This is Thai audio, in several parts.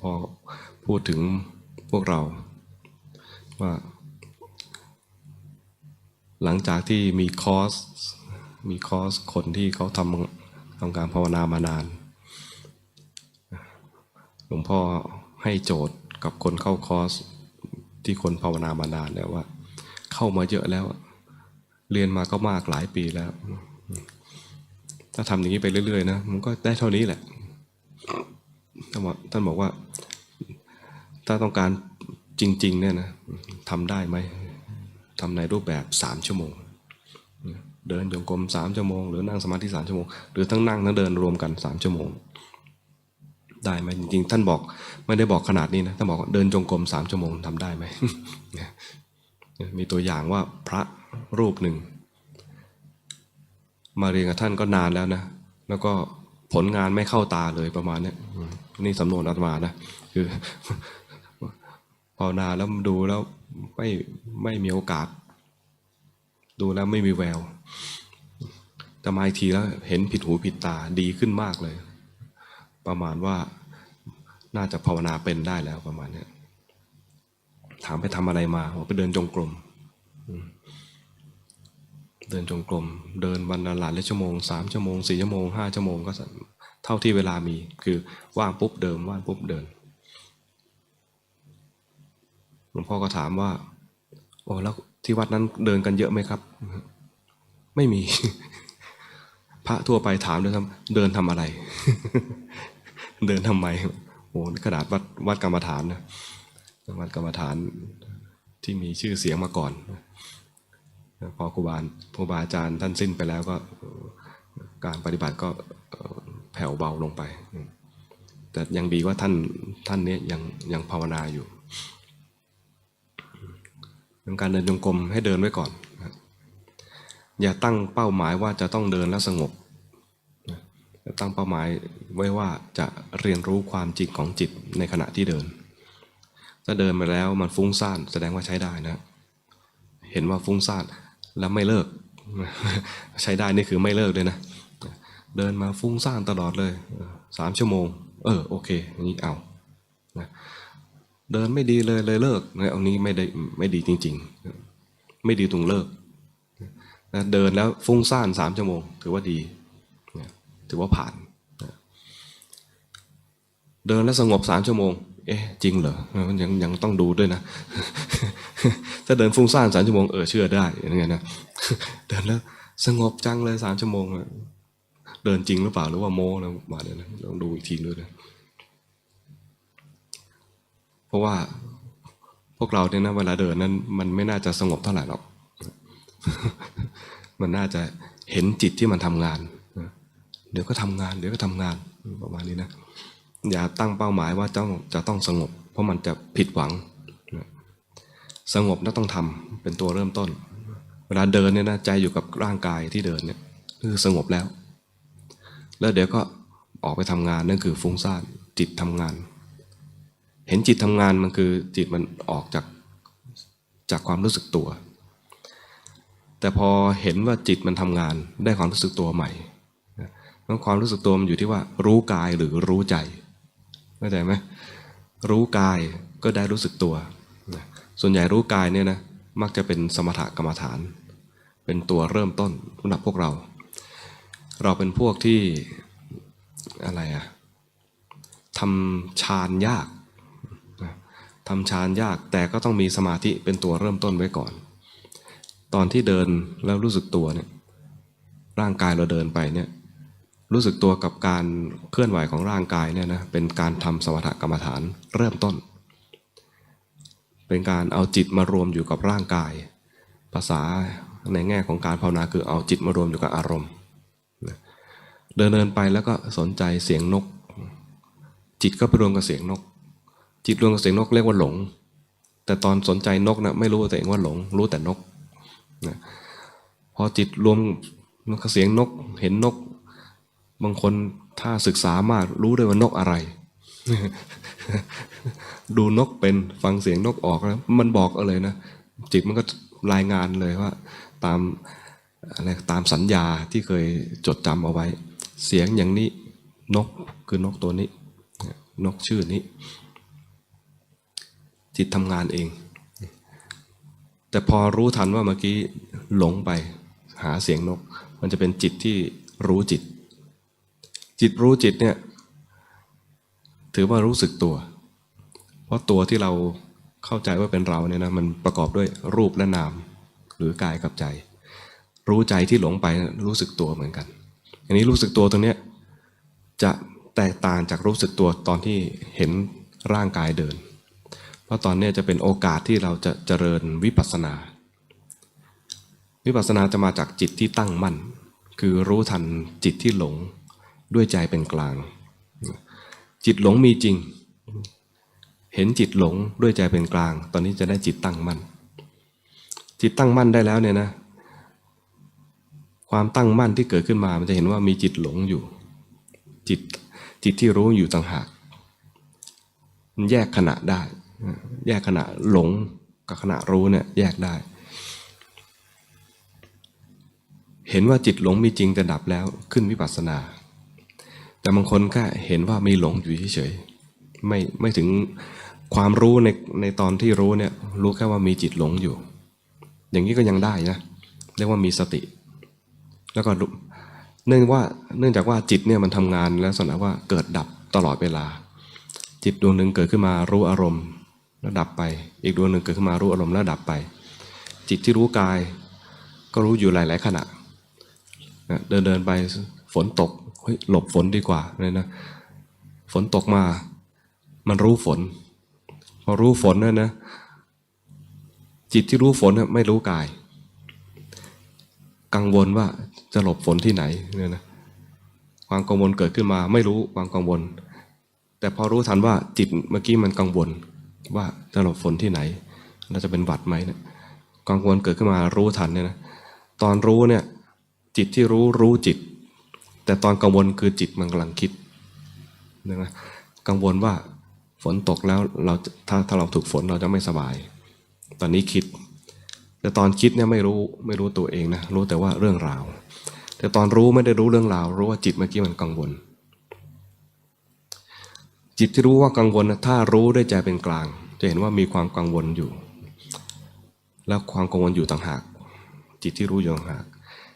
พอพูดถึงพวกเราว่า หลังจากที่มีคอร์สมีคอร์สคนที่เขาทำทำการภาวนามานาน หลวงพ่อให้โจทย์กับคนเข้าคอร์สที่คนภาวนามานานแล้วว่า เข้ามาเยอะแล้ว เรียนมาก็มากหลายปีแล้ว ถ้าทำอย่างนี้ไปเรื่อยๆนะมันก็ได้เท่านี้แหละท่านบอกท่านบอกว่า ถ้าต้องการจริงๆเนี่ยนะทำได้ไหมทำในรูปแบบสามชั่วโมง เดินจงกรมสามชั่วโมง หรือนั่งสมาธิสามชั่วโมง หรือทั้งนั่งทั้งเดินรวมกันสามชั่วโมง ได้ไหมจริงๆ ท่านบอกไม่ได้บอกขนาดนี้นะท่านบอกเดินจงกรมสามชั่วโมงทำได้ไหมมีตัวอย่างว่าพระรูปหนึ่ง มาเรียนกับท่านก็นานแล้วนะ แล้วก็ผลงานไม่เข้าตาเลยประมาณนี้นี่สำนวนอาตมานะ คือ ภาวนาแล้วดูแล้วไม่ไม่มีโอกาส ดูแล้วไม่มีแวว แต่มาอีกทีแล้วเห็นผิดหูผิดตาดีขึ้นมากเลย ประมาณว่าน่าจะภาวนาเป็นได้แล้วประมาณนี้ถามไปทำอะไรมาบอกไปเดินจงกรมเดินจงกรมเดินวันละหลายชั่วโมงสามชั่วโมงสี่ชั่วโมงห้าชั่วโมงก็เท่าที่เวลามี คือว่างปุ๊บเดิมว่างปุ๊บเดิน หลวงพ่อก็ถามว่าโอ้แล้วที่วัดนั้นเดินกันเยอะไหมครับ ไม่มี พระทั่วไปถามด้วยครับ เดินทำอะไร เดินทำไมโอ้กระดาษวัดวัดกรรมฐานนะวัดกรรมฐานที่มีชื่อเสียงมาก่อนพอครูบาครูบาอาจารย์ท่านสิ้นไปแล้วก็การปฏิบัติก็แผ่วเบาลงไป แต่ยังดีว่าท่านท่านนี้ยังยังภาวนาอยู่ การเดินจงกรมให้เดินไว้ก่อน อย่าตั้งเป้าหมายว่าจะต้องเดินแล้วสงบตั้งเป้าหมายไว้ว่าจะเรียนรู้ความจริงของจิตในขณะที่เดิน ถ้าเดินมาแล้วมันฟุ้งซ่านแสดงว่าใช้ได้นะ เห็นว่าฟุ้งซ่านแล้วไม่เลิก ใช้ได้นี่คือไม่เลิกเลยนะ เดินมาฟุ้งซ่านตลอดเลยสามชั่วโมง เออโอเคอย่างนี้เอานะ เดินไม่ดีเลยเลยเลิกนะอันนี้ไม่ได้ไม่ดีจริง ๆ ไม่ดีตรงเลิกนะเดินแล้วฟุ้งซ่านสามชั่วโมง ถือว่าดีนะถือว่าผ่านนะเดินแล้วสงบสามชั่วโมง เอ๊ะจริงเหรอมันยังยังต้องดูด้วยนะ ถ้าเดินฟุ้งซ่านสามชั่วโมงเออเชื่อได้อย่างเงี้ยนะเดินแล้วสงบจังเลยสามชั่วโมงเดินจริงหรือเปล่าหรือว่าโม้นะมาเลยนะต้องดูอีกทีด้วยนะ เพราะว่าพวกเราเนี่ยนะเวลาเดินนั้น มันไม่น่าจะสงบเท่าไหร่หรอก มันน่าจะเห็นจิตที่มันทำงานเดี๋ยวก็ทำงาน เดี๋ยวก็ทำงานประมาณนี้นะอย่าตั้งเป้าหมายว่าต้องจะต้องสงบ เพราะมันจะผิดหวัง สงบแล้วต้องทำเป็นตัวเริ่มต้น เวลาเดินเนี่ยนะใจอยู่กับร่างกายที่เดินเนี่ยคือสงบแล้ว แล้วเดี๋ยวก็ออกไปทำงานนั่นคือฟุ้งซ่านจิตทำงาน เห็นจิตทำงานมันคือจิตมันออกจากจากความรู้สึกตัว แต่พอเห็นว่าจิตมันทำงานได้ความรู้สึกตัวใหม่แล้วความรู้สึกตัวมันอยู่ที่ว่า รู้กายหรือรู้ใจเข้าใจไหมรู้กายก็ได้รู้สึกตัว ส่วนใหญ่รู้กายเนี่ยนะมักจะเป็นสมถกรรมฐาน เป็นตัวเริ่มต้นสำหรับพวกเรา เราเป็นพวกที่อะไรอะทำฌานยาก ทำฌานยากแต่ก็ต้องมีสมาธิเป็นตัวเริ่มต้นไว้ก่อน ตอนที่เดินแล้วรู้สึกตัวเนี่ยร่างกายเราเดินไปเนี่ยรู้สึกตัวกับการเคลื่อนไหวของร่างกายเนี่ยนะเป็นการทำสมถกรรมฐานเริ่มต้น เป็นการเอาจิตมารวมอยู่กับร่างกาย ภาษาในแง่ของการภาวนาคือเอาจิตมารวมอยู่กับอารมณ์ เดินเดินไปแล้วก็สนใจเสียงนก จิตก็ไปรวมกับเสียงนก จิตรวมกับเสียงนกเรียกว่าหลง แต่ตอนสนใจนกนะไม่รู้ตัวเองว่าหลง รู้แต่นกนะพอจิตรวมกับเสียงนกเห็นนก บางคนถ้าศึกษามากรู้เลยว่านกอะไร ดูนกเป็นฟังเสียงนกออกแล้วมันบอกอะไรนะจิตมันก็รายงานเลยว่า ตามอะไรตามสัญญาที่เคยจดจำเอาไว้ เสียงอย่างนี้นกคือนกตัวนี้ นกชื่อนี้ จิตทำงานเอง แต่พอรู้ทันว่าเมื่อกี้หลงไปหาเสียงนก มันจะเป็นจิตที่รู้จิต จิตรู้จิตเนี่ยถือว่ารู้สึกตัว เพราะตัวที่เราเข้าใจว่าเป็นเราเนี่ยนะมันประกอบด้วยรูปและนาม หรือกายกับใจ รู้ใจที่หลงไปรู้สึกตัวเหมือนกัน อันนี้รู้สึกตัวตรงเนี้ยจะแตกต่างจากรู้สึกตัวตอนที่เห็นร่างกายเดิน เพราะตอนนี้จะเป็นโอกาสที่เราจะเจริญวิปัสสนา วิปัสสนาจะมาจากจิตที่ตั้งมั่น คือรู้ทันจิตที่หลงด้วยใจเป็นกลาง จิตหลงมีจริง เห็นจิตหลงด้วยใจเป็นกลาง ตอนนี้จะได้จิตตั้งมั่น จิตตั้งมั่นได้แล้วเนี่ยนะ ความตั้งมั่นที่เกิดขึ้นมา มันจะเห็นว่ามีจิตหลงอยู่ จิตจิตที่รู้อยู่ต่างหาก มันแยกขณะได้ แยกขณะหลงกับขณะรู้เนี่ยแยกได้ เห็นว่าจิตหลงมีจริงแต่ดับแล้วขึ้นวิปัสสนา แต่บางคนแค่เห็นว่ามีหลงอยู่เฉยๆไม่ไม่ถึงความรู้ในในตอนที่รู้เนี่ยรู้แค่ว่ามีจิตหลงอยู่ อย่างนี้ก็ยังได้นะเรียกว่ามีสติ แล้วก็เนื่องว่าเนื่องจากว่าจิตเนี่ยมันทำงานแล้วสนะว่าเกิดดับตลอดเวลา จิตดวงหนึ่งเกิดขึ้นมารู้อารมณ์ แล้วดับไป อีกดวงหนึ่งเกิดขึ้นมารู้อารมณ์แล้วดับไป จิตที่รู้กาย ก็รู้อยู่หลาย ๆ ขณะนะเดินเดินไปฝนตกเฮ้ยหลบฝนดีกว่าเลยนะฝนตกมา มันรู้ฝน พอรู้ฝนนี่ยนะจิตที่รู้ฝนไม่รู้กาย กังวลว่าจะหลบฝนที่ไหนเนี่ยนะความกังวลเกิดขึ้นมาไม่รู้ความกังวล แต่พอรู้ทันว่าจิตเมื่อกี้มันกังวล ว่าจะหลบฝนที่ไหน เราจะเป็นหวัดไหมเนี่ยกังวลเกิดขึ้นมารู้ทันเนี่ยนะตอนรู้เนี่ยจิตที่รู้รู้จิต แต่ตอนกังวลคือจิตมันกำลังคิดนะกังวลว่าฝนตกแล้วเราถ้าถ้าเราถูกฝนเราจะไม่สบาย ตอนนี้คิด แต่ตอนคิดเนี่ยไม่รู้ไม่รู้ตัวเองนะรู้แต่ว่าเรื่องราว แต่ตอนรู้ไม่ได้รู้เรื่องราว รู้ว่าจิตเมื่อกี้มันกังวล จิตที่รู้ว่ากังวลถ้ารู้ด้วยใจเป็นกลาง จะเห็นว่ามีความกังวลอยู่ แล้วความกังวลอยู่ต่างหาก จิตที่รู้อยู่ต่างหาก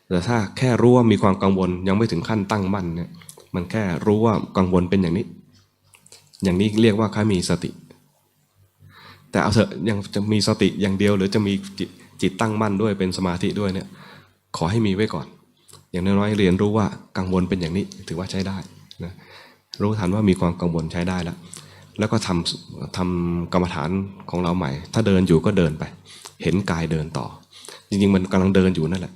แต่ถ้าแค่รู้ว่ามีความกังวลยังไม่ถึงขั้นตั้งมั่นเนี่ยมันแค่รู้ว่ากังวลเป็นอย่างนี้ อย่างนี้เรียกว่าแค่มีสติ แต่เอาเถอะยังจะมีสติอย่างเดียว หรือจะมีจิตจิตตั้งมั่นด้วยเป็นสมาธิด้วยเนี่ยขอให้มีไว้ก่อน อย่างน้อยๆเรียนรู้ว่ากังวลเป็นอย่างนี้ถือว่าใช้ได้ รู้ทันว่ามีความกังวลใช้ได้แล้ว แล้วก็ทำทำกรรมฐานของเราใหม่ ถ้าเดินอยู่ก็เดินไป เห็นกายเดินต่อ จริงๆ มันกำลังเดินอยู่นั่นแหละ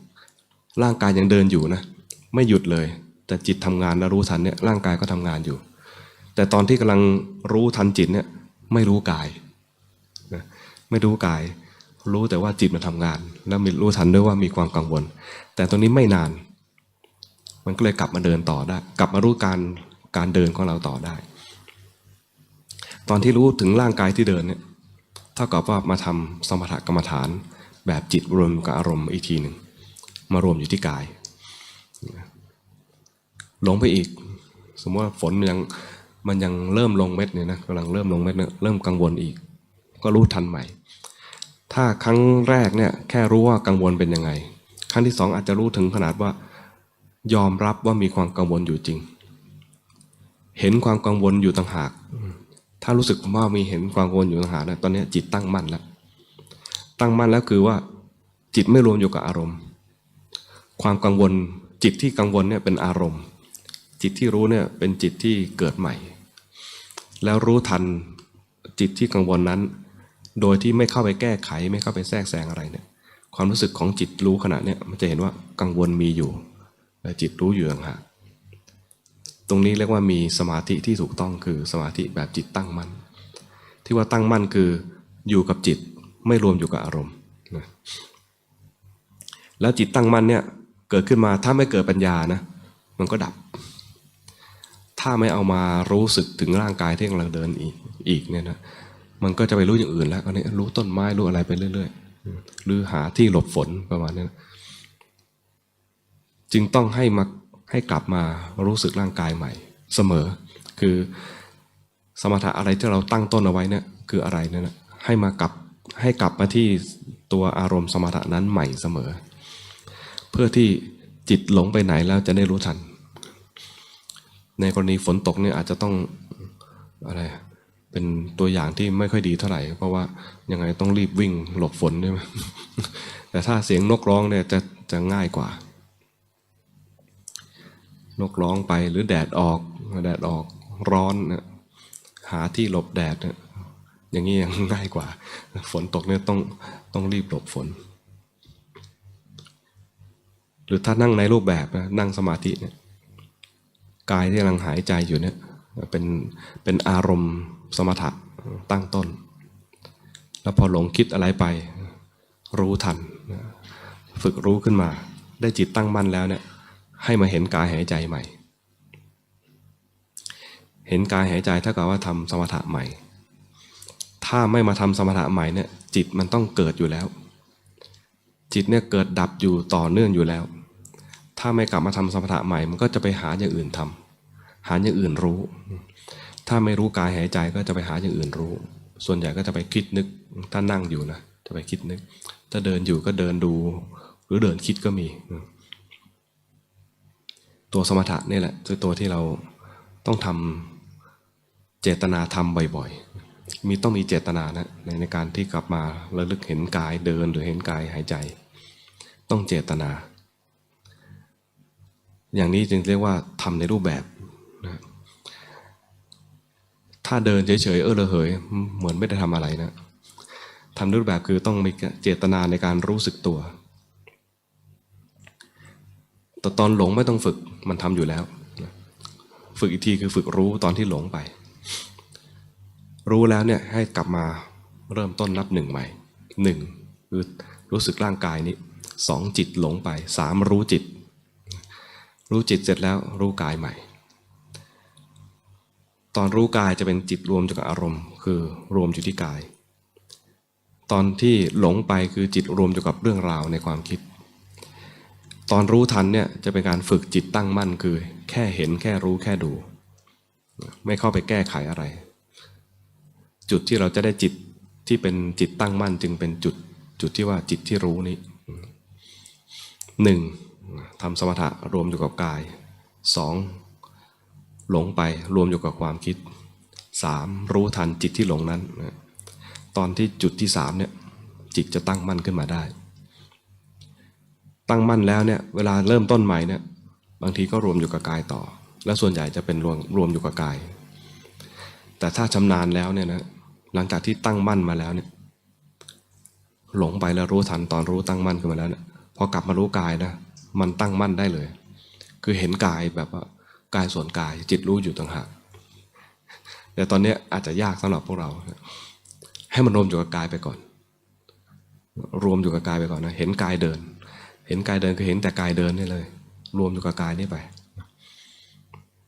ร่างกายยังเดินอยู่นะ ไม่หยุดเลย แต่จิตทำงานแล้วรู้ทันเนี่ยร่างกายก็ทำงานอยู่ แต่ตอนที่กำลังรู้ทันจิตเนี่ยไม่รู้กายนะไม่รู้กาย รู้แต่ว่าจิตมันทำงาน แล้วมีรู้ทันด้วยว่ามีความกังวล แต่ตรงนี้ไม่นาน มันก็เลยกลับมาเดินต่อได้ กลับมารู้การ การเดินของเราต่อได้ ตอนที่รู้ถึงร่างกายที่เดินเนี่ยเท่ากับว่ามาทำสมถกรรมฐาน แบบจิตรวมกับอารมณ์อีกทีหนึ่งมารวมอยู่ที่กายลงไปอีก สมมติว่าฝนมันยังมันยังเริ่มลงเม็ดเนี่ยนะกำลังเริ่มลงเม็ดเนี่ยเริ่มกังวลอีก ก็รู้ทันใหม่ ถ้าครั้งแรกเนี่ยแค่รู้ว่ากังวลเป็นยังไง ครั้งที่สองอาจจะรู้ถึงขนาดว่ายอมรับว่ามีความกังวลอยู่จริง เห็นความกังวลอยู่ต่างหาก ถ้ารู้สึกว่ามีเห็นความกังวลอยู่ต่างหากเนี่ยตอนนี้จิตตั้งมั่นแล้ว ตั้งมั่นแล้วคือว่าจิตไม่รวมอยู่กับอารมณ์ ความกังวลจิตที่กังวลเนี่ยเป็นอารมณ์ จิตที่รู้เนี่ยเป็นจิตที่เกิดใหม่ แล้วรู้ทันจิตที่กังวลนั้น โดยที่ไม่เข้าไปแก้ไขไม่เข้าไปแทรกแซงอะไรเนี่ยความรู้สึกของจิตรู้ขณะเนี่ยมันจะเห็นว่ากังวลมีอยู่แต่จิตรู้อยู่ต่างหาก ตรงนี้เรียกว่ามีสมาธิที่ถูกต้องคือสมาธิแบบจิตตั้งมั่น ที่ว่าตั้งมั่นคืออยู่กับจิตไม่รวมอยู่กับอารมณ์นะแล้วจิตตั้งมั่นเนี่ยเกิดขึ้นมาถ้าไม่เกิดปัญญานะมันก็ดับ ถ้าไม่เอามารู้สึกถึงร่างกายที่กำลังเดินอีกอีกเนี่ยนะมันก็จะไปรู้อย่างอื่นแล้วก็เนี่ยรู้ต้นไม้รู้อะไรไปเรื่อยๆหรือหาที่หลบฝนประมาณนี้นะจึงต้องให้มา ให้กลับมารู้สึกร่างกายใหม่ เสมอ คือสมถะอะไรที่เราตั้งต้นเอาไว้เนี่ยคืออะไรเนี่ยนะให้มากลับให้กลับมาที่ตัวอารมณ์สมถะนั้นใหม่เสมอ เพื่อที่จิตหลงไปไหนแล้วจะได้รู้ทัน ในกรณีฝนตกเนี่ยอาจจะต้องอะไรเป็นตัวอย่างที่ไม่ค่อยดีเท่าไหร่ เพราะว่ายังไงต้องรีบวิ่งหลบฝนใช่ไหมแต่ถ้าเสียงนกร้องเนี่ยจะจะง่ายกว่า นกร้องไปหรือแดดออก แดดออกร้อนหาที่หลบแดดอย่างนี้ยังง่ายกว่า ฝนตกเนี่ยต้องต้องรีบหลบฝน หรือถ้านั่งในรูปแบบนะนั่งสมาธิเนี่ยกายที่กำลังหายใจอยู่เนี่ยเป็นเป็นอารมณ์สมถะตั้งต้น แล้วพอหลงคิดอะไรไป รู้ทัน ฝึกรู้ขึ้นมา ได้จิตตั้งมั่นแล้วเนี่ย ให้มาเห็นกายหายใจใหม่ เห็นกายหายใจเท่ากับว่าทำสมถะใหม่ ถ้าไม่มาทำสมถะใหม่เนี่ยจิตมันต้องเกิดอยู่แล้ว จิตเนี่ยเกิดดับอยู่ต่อเนื่องอยู่แล้ว ถ้าไม่กลับมาทำสมถะใหม่มันก็จะไปหาอย่างอื่นทำหาอย่างอื่นรู้ ถ้าไม่รู้กายหายใจก็จะไปหาอย่างอื่นรู้ ส่วนใหญ่ก็จะไปคิดนึกถ้านั่งอยู่นะจะไปคิดนึก ถ้าเดินอยู่ก็เดินดู หรือเดินคิดก็มี ตัวสมถะนี่แหละคือตัวที่เราต้องทำเจตนาทำบ่อยๆ มีต้องมีเจตนานะในในการที่กลับมาระลึกเห็นกายเดินหรือเห็นกายหายใจ ต้องเจตนา อย่างนี้จึงเรียกว่าทำในรูปแบบนะถ้าเดินเฉยๆเออระเหยเหมือนไม่ได้ทำอะไรนะทำรูปแบบคือต้องมีเจตนาในการรู้สึกตัว แต่ตอนหลงไม่ต้องฝึกมันทำอยู่แล้ว ฝึกอีกทีคือฝึกรู้ตอนที่หลงไป รู้แล้วเนี่ยให้กลับมาเริ่มต้นนับหนึ่งใหม่หนึ่งคือรู้สึกร่างกายนี้สองจิตหลงไปสามรู้จิต รู้จิตเสร็จแล้วรู้กายใหม่ ตอนรู้กายจะเป็นจิตรวมอยู่กับอารมณ์ คือรวมอยู่ที่กาย ตอนที่หลงไปคือจิตรวมอยู่กับเรื่องราวในความคิด ตอนรู้ทันเนี่ยจะเป็นการฝึกจิตตั้งมั่นคือ แค่เห็นแค่รู้แค่ดู ไม่เข้าไปแก้ไขอะไร จุดที่เราจะได้จิตที่เป็นจิตตั้งมั่นจึงเป็นจุดจุดที่ว่าจิตที่รู้นี้หนึ่งทำสมถะรวมอยู่กับกายสองหลงไปรวมอยู่กับความคิดสามรู้ทันจิตที่หลงนั้น ตอนที่จุดที่สามเนี่ยจิตจะตั้งมั่นขึ้นมาได้ ตั้งมั่นแล้วเนี่ยเวลาเริ่มต้นใหม่เนี่ยบางทีก็รวมอยู่กับกายต่อ แล้วส่วนใหญ่จะเป็นรวมรวมอยู่กับกาย แต่ถ้าชำนาญแล้วเนี่ยนะหลังจากที่ตั้งมั่นมาแล้วเนี่ยหลงไปแล้วรู้ทันตอนรู้ตั้งมั่นขึ้นมาแล้วเนี่ยพอกลับมารู้กายนะมันตั้งมั่นได้เลย คือเห็นกายแบบว่ากายส่วนกายจิตรู้อยู่ต่างหากแต่ตอนนี้อาจจะยากสำหรับพวกเรา ให้มันรวมอยู่กับกายไปก่อน รวมอยู่กับกายไปก่อนนะเห็นกายเดิน เห็นกายเดินคือเห็นแต่กายเดินนี่เลย รวมอยู่กับกายนี่ไป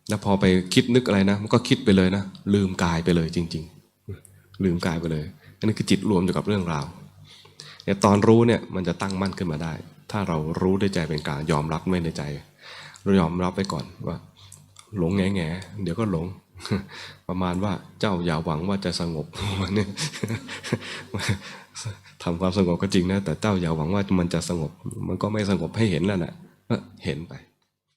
แล้วพอไปคิดนึกอะไรนะมันก็คิดไปเลยนะลืมกายไปเลยจริง ๆ ลืมกายไปเลยอันนี้คือจิตรวมอยู่กับเรื่องราวแต่ตอนรู้เนี่ยมันจะตั้งมั่นขึ้นมาได้ ถ้าเรารู้ด้วยใจเป็นกลางยอมรับไม่ในใจ เรายอมรับไปก่อนว่า หลงแง่แง่เดี๋ยวก็หลง ประมาณว่าเจ้าอย่าหวังว่าจะสงบวันนี้ ทำความสงบก็จริงนะ แต่เจ้าอย่าหวังว่ามันจะสงบ มันก็ไม่สงบให้เห็นแล้วนะก็เห็นไป